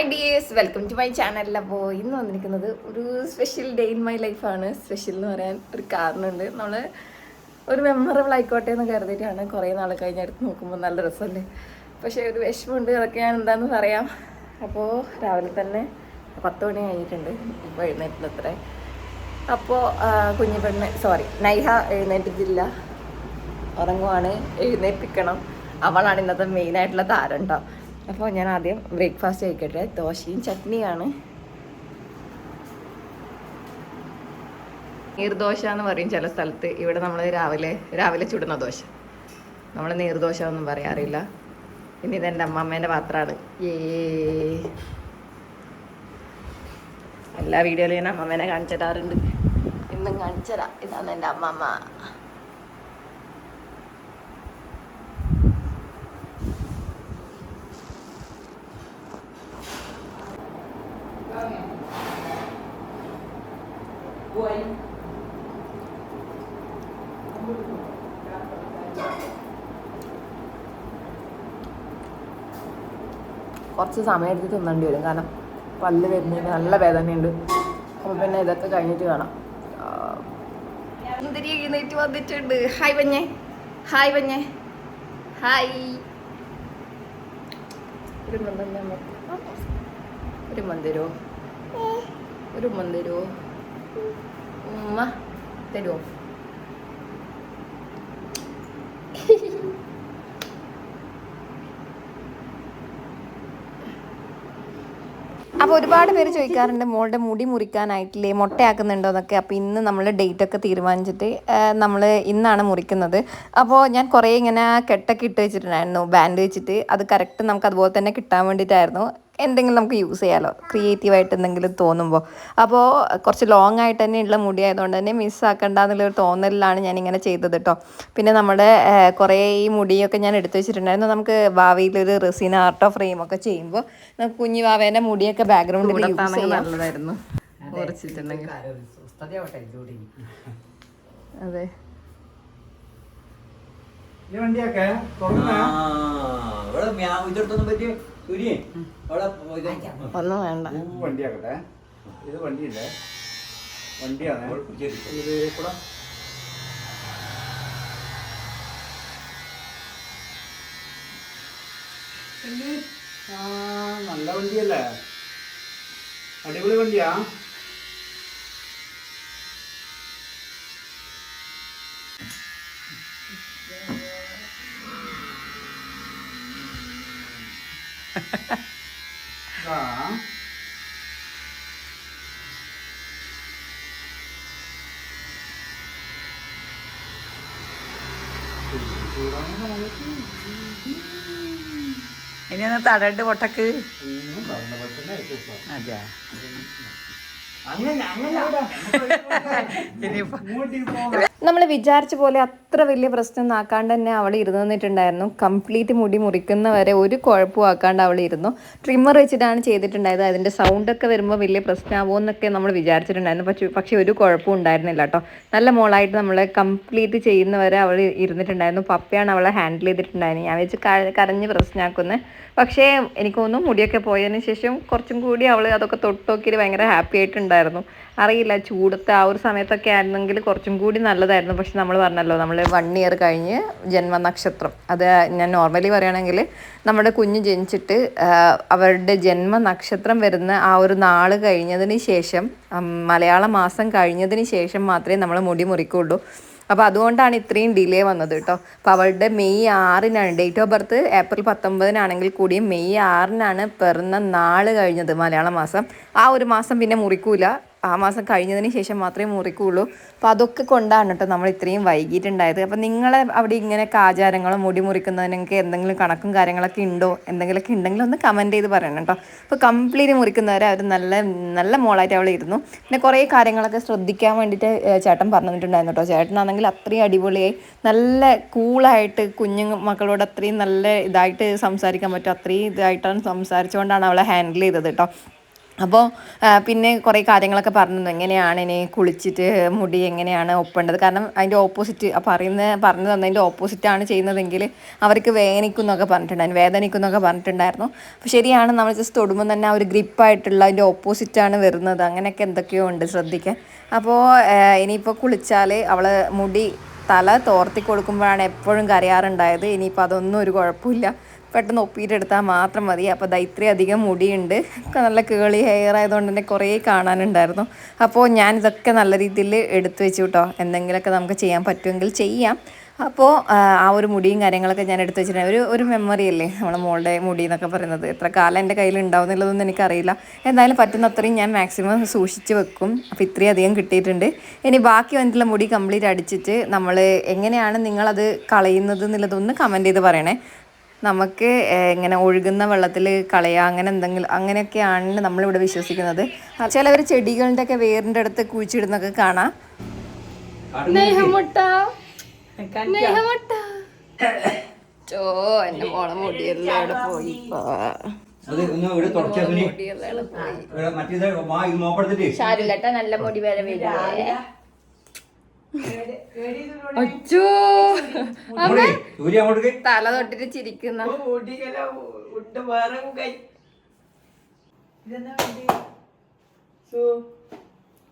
Hi dears welcome to my channel അപ്പോൾ ഇന്ന് വന്നിരിക്കുന്നത് ഒരു സ്പെഷ്യൽ ഡേ ഇൻ മൈ ലൈഫാണ് സ്പെഷ്യൽ എന്ന് പറയാൻ ഒരു കാരണമുണ്ട്. നമ്മൾ ഒരു മെമ്മറബിൾ ആയിക്കോട്ടെ എന്ന് കരുതിയിട്ടാണ് കുറേ നാൾ കഴിഞ്ഞ് അടുത്ത് നോക്കുമ്പോൾ നല്ല രസമല്ലേ? പക്ഷേ ഒരു വിഷമമുണ്ട്. അതൊക്കെ ഞാൻ എന്താണെന്ന് പറയാം. അപ്പോൾ രാവിലെ തന്നെ പത്ത് മണി കഴിഞ്ഞിട്ടുണ്ട്. ഇപ്പോൾ എഴുന്നേറ്റില്ലത്ര അപ്പോൾ കുഞ്ഞു പെണ്ണ് സോറി നൈഹ എഴുന്നേറ്റിട്ടില്ല. ഉറങ്ങുവാണ്. എഴുന്നേൽപ്പിക്കണം. അവളാണ് ഇന്നത്തെ മെയിനായിട്ടുള്ള താരം കേട്ടോ അപ്പോൾ ഞാൻ ആദ്യം ബ്രേക്ക്ഫാസ്റ്റ് കഴിക്കട്ടെ. ദോശയും ചട്നിയാണ്. നീർദോശ എന്ന് പറയും ചില സ്ഥലത്ത്. ഇവിടെ നമ്മൾ രാവിലെ രാവിലെ ചുടുന്ന ദോശ. നമ്മൾ നീർദോശ ഒന്നും പറയാറില്ല. ഇനി ഇതെന്റെ അമ്മമ്മേന്റെ പാത്രമാണ്. ഏ എല്ലാ വീഡിയോയിലും ഞാൻ അമ്മമ്മേനെ കാണിച്ചു തരാറുണ്ട് ഇന്നും കാണിച്ചു തരാം ഇതാണ് എന്റെ അമ്മമ്മ. കുറച്ച് സമയം എടുത്ത് തിന്നേണ്ടി വരും. കാരണം പല്ല് വരുന്നതിന് നല്ല വേദനയുണ്ട്. അപ്പോൾ പിന്നെ ഇതൊക്കെ കഴിഞ്ഞിട്ട് കാണാം എന്തിരി എഴുന്നേറ്റ് വന്നിട്ടുണ്ട്. ഹായ് പഞ്ഞേ ഹായ് പഞ്ഞേ ഹായ് ഒരു മന്ദ ഒരു മന്ദിരോ ഒരു മന്ദിരോ ഉമ്മ തരുമോ അപ്പോൾ ഒരുപാട് പേര് ചോദിക്കാറുണ്ട് മോളുടെ മുടി മുറിക്കാനായിട്ടില്ലേ മുട്ടയാക്കുന്നുണ്ടോ എന്നൊക്കെ. അപ്പോൾ ഇന്ന് നമ്മൾ ഡേറ്റ് ഒക്കെ തീരുമാനിച്ചിട്ട് നമ്മൾ ഇന്നാണ് മുറിക്കുന്നത്. അപ്പോൾ ഞാൻ കുറേ ഇങ്ങനെ കെട്ടൊക്കെ ഇട്ട് വെച്ചിട്ടുണ്ടായിരുന്നു ബാൻഡ് വെച്ചിട്ട്. അത് കറക്റ്റ് നമുക്ക് അതുപോലെ തന്നെ കിട്ടാൻ വേണ്ടിയിട്ടായിരുന്നു. എന്തെങ്കിലും നമുക്ക് യൂസ് ചെയ്യാമല്ലോ ക്രിയേറ്റീവായിട്ട് എന്തെങ്കിലും തോന്നുമ്പോൾ അപ്പോൾ കുറച്ച് ലോങ് ആയിട്ട് തന്നെ ഉള്ള മുടി ആയതുകൊണ്ട് തന്നെ മിസ്സാക്കണ്ട എന്നുള്ളൊരു തോന്നലിലാണ് ഞാനിങ്ങനെ ഇങ്ങനെ ചെയ്തത് കേട്ടോ പിന്നെ നമ്മുടെ കുറേ ഈ മുടിയൊക്കെ ഞാൻ എടുത്തു വെച്ചിട്ടുണ്ടായിരുന്നു. നമുക്ക് ഭാവിയിലൊരു റെസിന ആർട്ടോ ഫ്രെയിം ഒക്കെ ചെയ്യുമ്പോൾ നമുക്ക് കുഞ്ഞു വാവേന്റെ മുടിയൊക്കെ ബാക്ക്ഗ്രൗണ്ടിൽ യൂസ് ചെയ്യാം. നല്ലതായിരുന്നു. ഇതോടെ അതെ. ഈ വണ്ടിയൊക്കെ ഇവിടെ ഇതെടുത്തൊന്നും പറ്റിയ ഒന്നും വേണ്ട. വണ്ടിയാക്കട്ടെ. ഇത് വണ്ടിയുണ്ട്. വണ്ടിയാണ്. ഇത് കൂടെ. ആ നല്ല വണ്ടിയല്ലേ? അടിപൊളി വണ്ടിയാ. ഇതാ ഇനി ഒന്ന് തടയിട്ട് പൊട്ടക്ക്. അതെ. നമ്മൾ വിചാരിച്ച പോലെ അത്ര വലിയ പ്രശ്നം ആക്കാണ്ട് തന്നെ അവൾ ഇരുന്ന് നിന്നിട്ടുണ്ടായിരുന്നു. കംപ്ലീറ്റ് മുടി മുറിക്കുന്ന വരെ ഒരു കുഴപ്പവും ആക്കാണ്ട് അവൾ ഇരുന്നു. ട്രിമ്മർ വെച്ചിട്ടാണ് ചെയ്തിട്ടുണ്ടായത്. അതിന്റെ സൗണ്ടൊക്കെ വരുമ്പോൾ വലിയ പ്രശ്നമാവുമോ എന്നൊക്കെ നമ്മൾ വിചാരിച്ചിട്ടുണ്ടായിരുന്നു. പക്ഷെ പക്ഷേ ഒരു കുഴപ്പവും ഉണ്ടായിരുന്നില്ല കേട്ടോ. നല്ല മോളായിട്ട് നമ്മൾ കംപ്ലീറ്റ് ചെയ്യുന്നവരെ അവൾ ഇരുന്നിട്ടുണ്ടായിരുന്നു. പപ്പയാണ് അവളെ ഹാൻഡിൽ ചെയ്തിട്ടുണ്ടായിരുന്നു ഞാൻ വെച്ച് കരഞ്ഞ് പ്രശ്നമാക്കുന്നത് പക്ഷേ എനിക്ക് തോന്നുന്നു മുടിയൊക്കെ പോയതിന് ശേഷം കുറച്ചും കൂടി അവൾ അതൊക്കെ തൊട്ടോക്കി ഭയങ്കര ഹാപ്പി ആയിട്ടുണ്ടായിരുന്നു അറിയില്ല ചൂടത്തെ ആ ഒരു സമയത്തൊക്കെ ആയിരുന്നെങ്കിൽ കുറച്ചും കൂടി നല്ലതായിരുന്നു. പക്ഷെ നമ്മൾ പറഞ്ഞല്ലോ നമ്മൾ വൺ ഇയർ കഴിഞ്ഞ് ജന്മനക്ഷത്രം അത് ഞാൻ നോർമലി പറയുകയാണെങ്കിൽ നമ്മുടെ കുഞ്ഞ് ജനിച്ചിട്ട് അവരുടെ ജന്മ നക്ഷത്രം വരുന്ന ആ ഒരു നാൾ കഴിഞ്ഞതിന് ശേഷം മലയാള മാസം കഴിഞ്ഞതിന് ശേഷം മാത്രമേ നമ്മൾ മുടി മുറിക്കുള്ളൂ. അപ്പോൾ അതുകൊണ്ടാണ് ഇത്രയും ഡിലേ വന്നത് കേട്ടോ അപ്പോൾ അവളുടെ മെയ് ആറിനാണ് ഡേറ്റ് ഓഫ് ബർത്ത് ഏപ്രിൽ പത്തൊമ്പതിനാണെങ്കിൽ കൂടിയും മെയ് ആറിനാണ് പിറന്ന നാൾ കഴിഞ്ഞത് മലയാള മാസം. ആ ഒരു മാസം പിന്നെ മുറിക്കൂല. ആ മാസം കഴിഞ്ഞതിന് ശേഷം മാത്രമേ മുറിക്കുള്ളൂ. അപ്പോൾ അതൊക്കെ കൊണ്ടാണ് കേട്ടോ നമ്മൾ ഇത്രയും വൈകിട്ടുണ്ടായത്. അപ്പോൾ നിങ്ങളെ അവിടെ ഇങ്ങനെയൊക്കെ ആചാരങ്ങളും മുടി മുറിക്കുന്നതിനൊക്കെ എന്തെങ്കിലും കണക്കും കാര്യങ്ങളൊക്കെ ഉണ്ടോ? എന്തെങ്കിലുമൊക്കെ ഉണ്ടെങ്കിലും ഒന്ന് കമന്റ് ചെയ്ത് പറയണം കേട്ടോ അപ്പോൾ കംപ്ലീറ്റ് മുറിക്കുന്നവരെ അവർ നല്ല നല്ല മോളായിട്ട് അവൾ ഇരുന്നു. പിന്നെ കുറേ കാര്യങ്ങളൊക്കെ ശ്രദ്ധിക്കാൻ വേണ്ടിയിട്ട് ചേട്ടൻ പറഞ്ഞിട്ടുണ്ടായിരുന്നു കേട്ടോ ചേട്ടനാണെങ്കിൽ അത്രയും അടിപൊളിയായി നല്ല കൂളായിട്ട് കുഞ്ഞു മക്കളോട് അത്രയും നല്ല ഇതായിട്ട് സംസാരിക്കാൻ പറ്റും. അത്രയും ഇതായിട്ടാണ് സംസാരിച്ചുകൊണ്ടാണ് അവളെ ഹാൻഡിൽ ചെയ്തത് കേട്ടോ അപ്പോൾ പിന്നെ കുറേ കാര്യങ്ങളൊക്കെ പറഞ്ഞു എങ്ങനെയാണ് ഇനി കുളിച്ചിട്ട് മുടി എങ്ങനെയാണ് ഒപ്പേണ്ടത്? കാരണം അതിന്റെ ഓപ്പോസിറ്റ് പറയുന്ന പറഞ്ഞു തന്നതിന്റെ ഓപ്പോസിറ്റാണ് ചെയ്യുന്നതെങ്കിൽ അവർക്ക് വേദനിക്കും എന്നൊക്കെ പറഞ്ഞിട്ടുണ്ടായിരുന്നു വേദനിക്കും എന്നൊക്കെ പറഞ്ഞിട്ടുണ്ടായിരുന്നു. അപ്പോൾ ശരിയാണ് നമ്മൾ ജസ്റ്റ് തൊടുമ്പോൾ തന്നെ ആ ഒരു ഗ്രിപ്പായിട്ടുള്ള അതിന്റെ ഓപ്പോസിറ്റാണ് വരുന്നത്. അങ്ങനെയൊക്കെ എന്തൊക്കെയോ ഉണ്ട് ശ്രദ്ധിക്കാൻ. അപ്പോൾ ഇനിയിപ്പോൾ കുളിച്ചാൽ അവൾ മുടി തല തോർത്തി കൊടുക്കുമ്പോഴാണ് എപ്പോഴും കരയാറുണ്ടായത്. ഇനിയിപ്പോൾ അതൊന്നും ഒരു കുഴപ്പമില്ല. പെട്ടെന്ന് ഒപ്പിയിട്ടെടുത്താൽ മാത്രം മതി. അപ്പോൾ ദാ അധികം മുടിയുണ്ട്. നല്ല കേളി ഹെയർ ആയതുകൊണ്ട് തന്നെ കുറേ കാണാനുണ്ടായിരുന്നു. അപ്പോൾ ഞാനിതൊക്കെ നല്ല രീതിയിൽ എടുത്തു വെച്ചു കേട്ടോ. എന്തെങ്കിലുമൊക്കെ നമുക്ക് ചെയ്യാൻ പറ്റുമെങ്കിൽ ചെയ്യാം. അപ്പോൾ ആ ആ ഒരു മുടിയും കാര്യങ്ങളൊക്കെ ഞാൻ എടുത്തു വെച്ചിട്ടുണ്ട്. ഒരു ഒരു മെമ്മറി അല്ലേ നമ്മളെ മോളുടെ മുടി എന്നൊക്കെ പറയുന്നത്. എത്ര കാലം എന്റെ കയ്യിൽ ഉണ്ടാവുന്നുള്ളതൊന്നും എനിക്കറിയില്ല. എന്തായാലും പറ്റുന്ന അത്രയും ഞാൻ മാക്സിമം സൂക്ഷിച്ച് വെക്കും. അപ്പോൾ ഇത്രയും അധികം കിട്ടിയിട്ടുണ്ട്. ഇനി ബാക്കി വന്നിട്ടുള്ള മുടി കംപ്ലീറ്റ് അടിച്ചിട്ട് നമ്മൾ എങ്ങനെയാണ് നിങ്ങളത് കളയുന്നത് എന്നുള്ളതൊന്ന് കമന്റ് ചെയ്ത് പറയണേ. നമുക്ക് ഇങ്ങനെ ഒഴുകുന്ന വെള്ളത്തിൽ കളയുക അങ്ങനെ എന്തെങ്കിലും അങ്ങനെയൊക്കെയാണ് നമ്മളിവിടെ വിശ്വസിക്കുന്നത്. ചിലവർ ചെടികളുടെ ഒക്കെ വേറിന്റെ അടുത്ത് കുഴിച്ചിടുന്നൊക്കെ കാണാം. ചോ മോളെ മുടിയെല്ലാം പോയി. നല്ല മുടി വരെ വരില്ലേ? അച്ചോ. തല തൊട്ടിട്ട് ചിരിക്കുന്ന.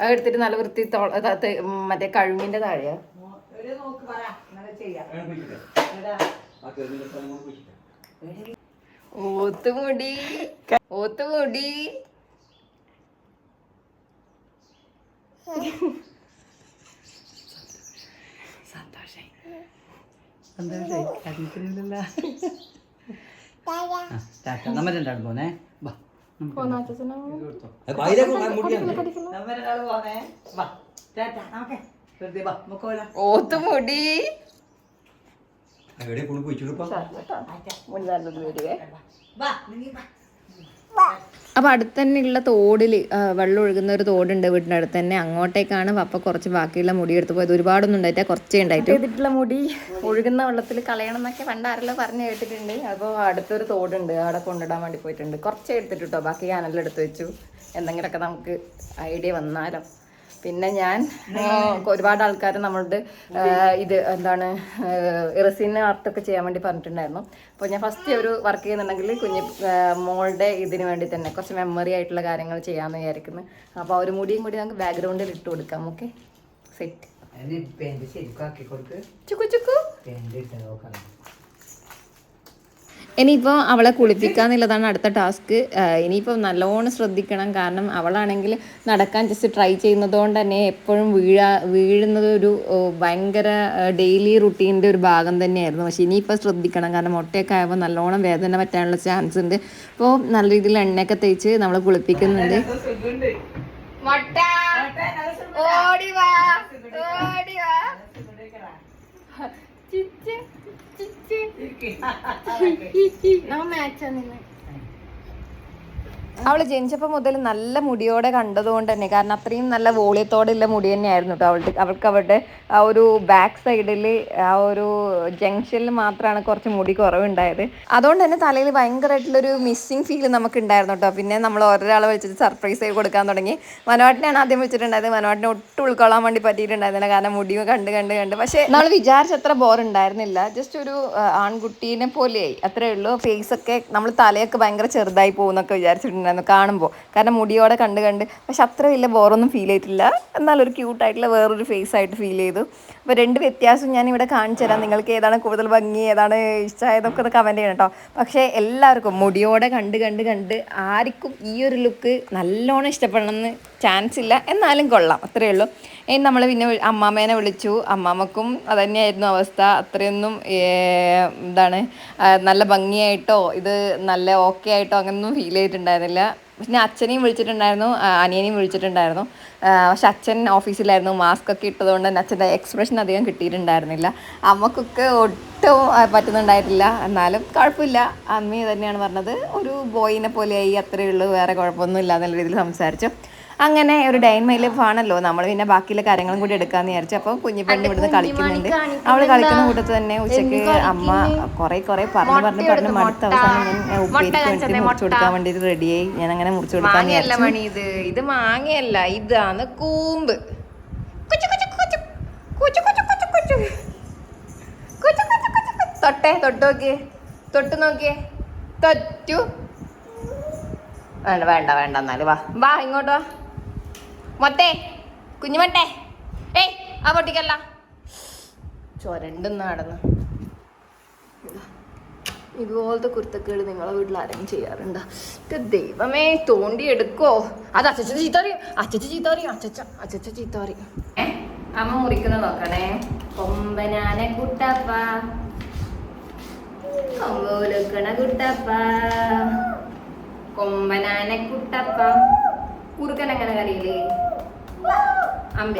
എടുത്തിട്ട് നല്ല വൃത്തി മറ്റേ കഴുങ്ങിന്റെ താഴെയാ. ഓത്തുമുടി. ഓത്തുമുടി. നമ്മ രണ്ടാളും പോന്നേ. വാ വെറുതെ വാ മുക്കോല ഓത്തുമുടി എവിടെ കൊണ്ട് വാ നീ വാ. അപ്പോൾ അടുത്ത് തന്നെയുള്ള തോടിൽ വെള്ളം ഒഴുകുന്ന ഒരു തോടുണ്ട് വീടിന്റെ അടുത്ത് തന്നെ. അങ്ങോട്ടേക്കാണ് പപ്പ കുറച്ച് ബാക്കിയുള്ള മുടി എടുത്ത് പോയത്. ഒരുപാടൊന്നും ഉണ്ടായിട്ട് കുറച്ചേ ഉണ്ടായിട്ട് ചെയ്തിട്ടുള്ള മുടി ഒഴുകുന്ന വെള്ളത്തിൽ കളയണം എന്നൊക്കെ പണ്ടാരെല്ലാം പറഞ്ഞു കേട്ടിട്ടുണ്ട്. അപ്പോൾ അടുത്തൊരു തോടുണ്ട്. അവിടെ കൊണ്ടിടാൻ വേണ്ടി പോയിട്ടുണ്ട്. കുറച്ചേ എടുത്തിട്ട് ബാക്കി ഞാനെല്ലാം എടുത്തു വെച്ചു. എന്തെങ്കിലുമൊക്കെ നമുക്ക് ഐഡിയ വന്നാലോ. പിന്നെ ഞാൻ ഒരുപാട് ആൾക്കാർ നമ്മളുടെ ഇത് എന്താണ് ഇറസിന് ആർട്ടൊക്കെ ചെയ്യാൻ വേണ്ടി പറഞ്ഞിട്ടുണ്ടായിരുന്നു. അപ്പോൾ ഞാൻ ഫസ്റ്റ് ഒരു വർക്ക് ചെയ്യുന്നുണ്ടെങ്കിൽ കുഞ്ഞ് മോളുടെ ഇതിന് വേണ്ടി തന്നെ കുറച്ച് മെമ്മറി ആയിട്ടുള്ള കാര്യങ്ങൾ ചെയ്യാമെന്ന് വിചാരിക്കുന്നു. അപ്പോൾ ഒരു മുടിയും കൂടി നമുക്ക് ബാക്ക്ഗ്രൗണ്ടിൽ ഇട്ട് കൊടുക്കാം ഓക്കെ സെറ്റ് ചുക്കു ചുക്കു. പേന്റ് ഇട്ട് നോക്കാം ഇനിയിപ്പോൾ അവളെ കുളിപ്പിക്കുക എന്നുള്ളതാണ് അടുത്ത ടാസ്ക്. ഇനിയിപ്പോൾ നല്ലോണം ശ്രദ്ധിക്കണം. കാരണം അവളാണെങ്കിൽ നടക്കാൻ ജസ്റ്റ് ട്രൈ ചെയ്യുന്നത് കൊണ്ട് തന്നെ എപ്പോഴും വീഴാ വീഴുന്നത് ഒരു ഭയങ്കര ഡെയിലി റുട്ടീന്റെ ഒരു ഭാഗം തന്നെയായിരുന്നു. പക്ഷേ ഇനിയിപ്പോൾ ശ്രദ്ധിക്കണം. കാരണം മുട്ടയൊക്കെ ആയപ്പോൾ നല്ലോണം വേദന പറ്റാനുള്ള ചാൻസ് ഉണ്ട്. അപ്പോൾ നല്ല രീതിയിൽ എണ്ണയൊക്കെ തേച്ച് നമ്മൾ കുളിപ്പിക്കുന്നുണ്ട്. ഓടി വാ. നമ്മൾ മാച്ചാ നിന്ന് അവൾ ജനിച്ചപ്പോൾ മുതൽ നല്ല മുടിയോടെ കണ്ടതുകൊണ്ട് തന്നെ കാരണം അത്രയും നല്ല വോളിയത്തോടെയുള്ള മുടി തന്നെയായിരുന്നു കേട്ടോ അവൾക്ക് അവൾക്ക് അവളുടെ ആ ഒരു ബാക്ക് സൈഡിൽ ആ ഒരു ജംഗ്ഷനിൽ മാത്രമാണ് കുറച്ച് മുടി കുറവുണ്ടായത്. അതുകൊണ്ട് തന്നെ തലയിൽ ഭയങ്കരമായിട്ടുള്ളൊരു മിസ്സിങ് ഫീൽ നമുക്ക് ഉണ്ടായിരുന്നു കേട്ടോ പിന്നെ നമ്മൾ ഒരാളെ വിളിച്ചിട്ട് സർപ്രൈസ് ആയി കൊടുക്കാൻ തുടങ്ങി. മനോട്ടിനെയാണ് ആദ്യം വിളിച്ചിട്ടുണ്ടായത്. മനോട്ടിനെ ഒട്ടും ഉൾക്കൊള്ളാൻ വേണ്ടി പറ്റിയിട്ടുണ്ടായിരുന്നില്ല. കാരണം മുടി കണ്ട് കണ്ട് കണ്ട്. പക്ഷേ നമ്മൾ വിചാരിച്ചത്ര ബോർ ഉണ്ടായിരുന്നില്ല. ജസ്റ്റ് ഒരു ആൺകുട്ടീനെ പോലെയായി. അത്രേ ഉള്ളൂ. ഫേസ് ഒക്കെ നമ്മൾ തലയൊക്കെ ഭയങ്കര ചെറുതായി പോകുന്നൊക്കെ വിചാരിച്ചിട്ടുണ്ടായിരുന്നു. കാണുമ്പോൾ. കാരണം മുടിയോടെ കണ്ട് കണ്ട്. പക്ഷെ അത്ര വലിയ ബോറൊന്നും ഫീൽ ചെയ്തിട്ടില്ല. എന്നാൽ ഒരു ക്യൂട്ടായിട്ടുള്ള വേറൊരു ഫേസ് ആയിട്ട് ഫീൽ ചെയ്തു. അപ്പോൾ രണ്ട് വ്യത്യാസം ഞാൻ ഇവിടെ കാണിച്ചു തരാം. നിങ്ങൾക്ക് ഏതാണ് കൂടുതൽ ഭംഗി ഏതാണ് ഇഷ്ടമായതൊക്കെ ഒന്ന് കമന്റ് ചെയ്യണം കേട്ടോ പക്ഷേ എല്ലാവർക്കും മുടിയോടെ കണ്ട് കണ്ട് കണ്ട് ആർക്കും ഈ ഒരു ലുക്ക് നല്ലോണം ഇഷ്ടപ്പെടണമെന്ന് ചാൻസ് ഇല്ല. എന്നാലും കൊള്ളാം. അത്രയേ ഉള്ളൂ. ഇനി നമ്മൾ പിന്നെ അമ്മാമേനെ വിളിച്ചു. അമ്മാമ്മക്കും അതന്നെയായിരുന്നു അവസ്ഥ. അത്രയൊന്നും എന്താണ് നല്ല ഭംഗിയായിട്ടോ ഇത് നല്ല ഓക്കെ ആയിട്ടോ അങ്ങനെയൊന്നും ഫീൽ ചെയ്തിട്ടുണ്ടായിരുന്നില്ല. പിന്നെ അച്ഛനെയും വിളിച്ചിട്ടുണ്ടായിരുന്നു അനിയനെയും വിളിച്ചിട്ടുണ്ടായിരുന്നു. പക്ഷെ അച്ഛൻ ഓഫീസിലായിരുന്നു മാസ്ക് ഒക്കെ ഇട്ടതുകൊണ്ട് തന്നെ അച്ഛന്റെ എക്സ്പ്രഷൻ അധികം കിട്ടിയിട്ടുണ്ടായിരുന്നില്ല. അമ്മക്കൊക്കെ ഒട്ടും പറ്റുന്നുണ്ടായിട്ടില്ല. എന്നാലും കുഴപ്പമില്ല. അമ്മി തന്നെയാണ് പറഞ്ഞത് ഒരു ബോയിനെ പോലെയായി അത്രയേ ഉള്ളൂ വേറെ കുഴപ്പമൊന്നും ഇല്ല എന്നുള്ള രീതിയിൽ സംസാരിച്ചു. അങ്ങനെ ഒരു ഡൈൻ മൈൽ ആണല്ലോ നമ്മൾ പിന്നെ ബാക്കിയുള്ള കാര്യങ്ങളും കൂടി എടുക്കാന്ന് വിചാരിച്ചു അപ്പോൾ കുഞ്ഞിപ്പണ്ണി ഇവിടുന്ന് കളിക്കുന്നുണ്ട്. അവൾ കളിക്കുന്ന കൂട്ടത്തിൽ തന്നെ ഉച്ചയ്ക്ക് അമ്മ കുറെ കുറെ പറഞ്ഞു പറഞ്ഞു പറഞ്ഞു മടുത്ത അവസാനം ഞാൻ ഉപ്പേരിക്ക് വേണ്ടി മുറിച്ചു കൊടുക്കാൻ വേണ്ടി റെഡിയായി. ഞാൻ അങ്ങനെ മുറിച്ചു കൊടുക്കാൻ ഇത്. മാങ്ങയല്ല. ഇതാണ് കൂമ്പ്. തൊട്ടേ തൊട്ട് നോക്കിയേ. തൊട്ട് നോക്കിയേ. തൊറ്റു. വേണ്ട വേണ്ട വേണ്ട. എന്നാൽ വാ. വാ ഇങ്ങോട്ട് വാ. മൊത്തേ കുഞ്ഞുമട്ടെ. ഏയ് ആ പൊട്ടിക്കല്ല. ചൊരണ്ടെന്ന് നടന്ന്. ഇതുപോലത്തെ കുർത്തക്കേട് നിങ്ങളെ വീട്ടിൽ ആരെങ്കിലും ചെയ്യാറുണ്ടോ? ദൈവമേ തോണ്ടി എടുക്കോ അത് അച്ചച്ച ചീത്തറി അച്ചച്ച ചീത്ത പറയും അച്ചച്ച അച്ചച്ച ചീത്ത ഏ അമ്മ മുറിക്കുന്ന നോക്കണേ. കൊമ്പനാന കുട്ടപ്പ. കൊമ്പോലുക്കണ കുട്ടപ്പ. കൊമ്പനാന കുട്ടപ്പ. കുറുക്കൻ എങ്ങനെ കറിയില്ലേ അമ്പ.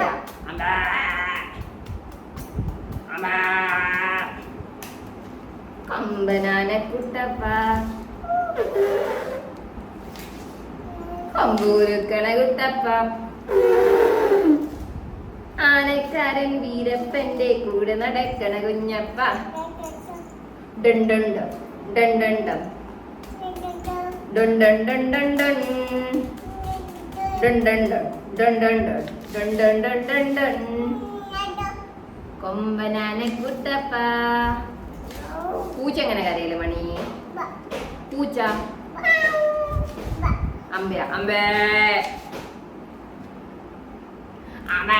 കുട്ടപ്പ കമ്പൂരുക്കണ കുട്ടപ്പ ആനക്കാരൻ വീരപ്പന്റെ കൂടെ നടക്കണ കുഞ്ഞപ്പ. ഡണ്ടണ്ടം ഡണ്ടണ്ടം ഡുണ്ടൻ കൊമ്പനാന കുട്ടപ്പ. പൂച്ച എങ്ങനെ കരയില്ല മണി? പൂച്ച. അമ്പ അമ്പേ. അമ്പ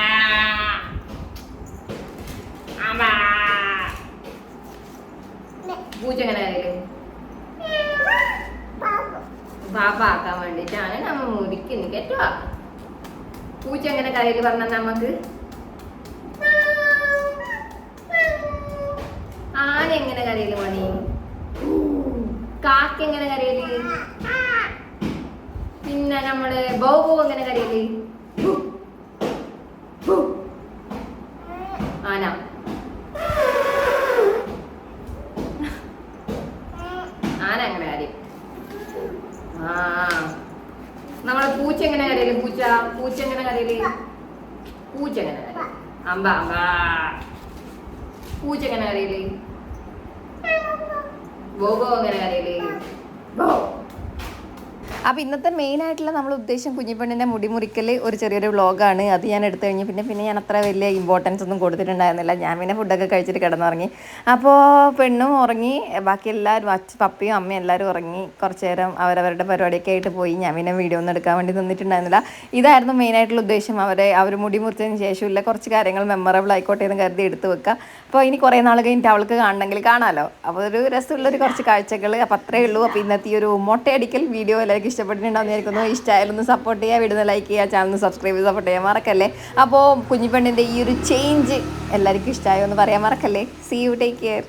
അമ്പ പൂച്ച എങ്ങനെ കരയിൽ? പാപ്പ ആക്കാൻ വേണ്ടിട്ടാണ് നമ്മ മുറിക്കുന്നു കേട്ടോ. പൂച്ച എങ്ങനെ കരയിൽ പറഞ്ഞ നമുക്ക്? ആന എങ്ങനെ കരയിൽ മണി കാക്ക എങ്ങനെ കരയിൽ പിന്നെ നമ്മൾ ബൗബു എങ്ങനെ കരയിൽ ആന ആന എങ്ങനെ കരയും ആ നമ്മളെ പൂച്ച എങ്ങനെ കരയിൽ പൂച്ച പൂച്ച എങ്ങനെ കരയിൽ പൂച്ച എങ്ങനെ കരയും അമ്പ അമ്പ പൂച്ച എങ്ങനെ കരയിൽ ബോബോ എങ്ങനെ കരയിൽ ബോ അപ്പോൾ ഇന്നത്തെ മെയിൻ ആയിട്ടുള്ള നമ്മൾ ഉദ്ദേശം കുഞ്ഞിപ്പെണ്ണിന്റെ മുടിമുറിക്കൽ ഒരു ചെറിയൊരു വ്ളോഗാണ്. അത് ഞാൻ എടുത്തു കഴിഞ്ഞു പിന്നെ പിന്നെ ഞാൻ അത്ര വലിയ ഇമ്പോർട്ടൻസ് ഒന്നും കൊടുത്തിട്ടുണ്ടായിരുന്നില്ല. ഞാൻ പിന്നെ ഫുഡൊക്കെ കഴിച്ചിട്ട് കിടന്നുറങ്ങി. അപ്പോൾ പെണ്ണും ഉറങ്ങി. ബാക്കി എല്ലാവരും അച്ഛ പപ്പയും അമ്മയും എല്ലാവരും ഉറങ്ങി. കുറച്ച് നേരം അവരവരുടെ പരിപാടിയൊക്കെ ആയിട്ട് പോയി. ഞാൻ പിന്നെ വീഡിയോ ഒന്നും എടുക്കാൻ വേണ്ടി നിന്നിട്ടുണ്ടായിരുന്നില്ല. ഇതായിരുന്നു മെയിൻ ആയിട്ടുള്ള ഉദ്ദേശം. അവരെ അവർ മുടി മുറിച്ചതിന് ശേഷമില്ല കുറച്ച് കാര്യങ്ങൾ മെമ്മറബിൾ ആയിക്കോട്ടെ എന്ന് കരുതി എടുത്ത് വെക്കുക. അപ്പോൾ ഇനി കുറേ നാൾ കഴിഞ്ഞിട്ട് അവൾക്ക് കാണണമെങ്കിൽ കാണാമല്ലോ അപ്പോൾ ഒരു രസമുള്ളൊരു കുറച്ച് കാഴ്ചകൾ അപ്പോൾ അത്രയേ ഉള്ളൂ. അപ്പോൾ ഇന്നത്തെ ഈ ഒരു മൊട്ടയടിക്കൽ വീഡിയോ എല്ലാവർക്കും ഇഷ്ടപ്പെട്ടിട്ടുണ്ടാവും വിചാരിക്കുന്നു ഇഷ്ടമായാലൊന്ന് സപ്പോർട്ട് ചെയ്യുക വീഡിയോ ലൈക്ക് ചെയ്യുക ചാനൽ സബ്സ്ക്രൈബ് ചെയ്ത് സപ്പോർട്ട് ചെയ്യാൻ മറക്കല്ലേ? അപ്പോൾ കുഞ്ഞിപ്പെണ്ണിന്റെ ഈ ഒരു ചേഞ്ച് എല്ലാവർക്കും ഇഷ്ടമായോ എന്ന് പറയാൻ മറക്കല്ലേ? C you take care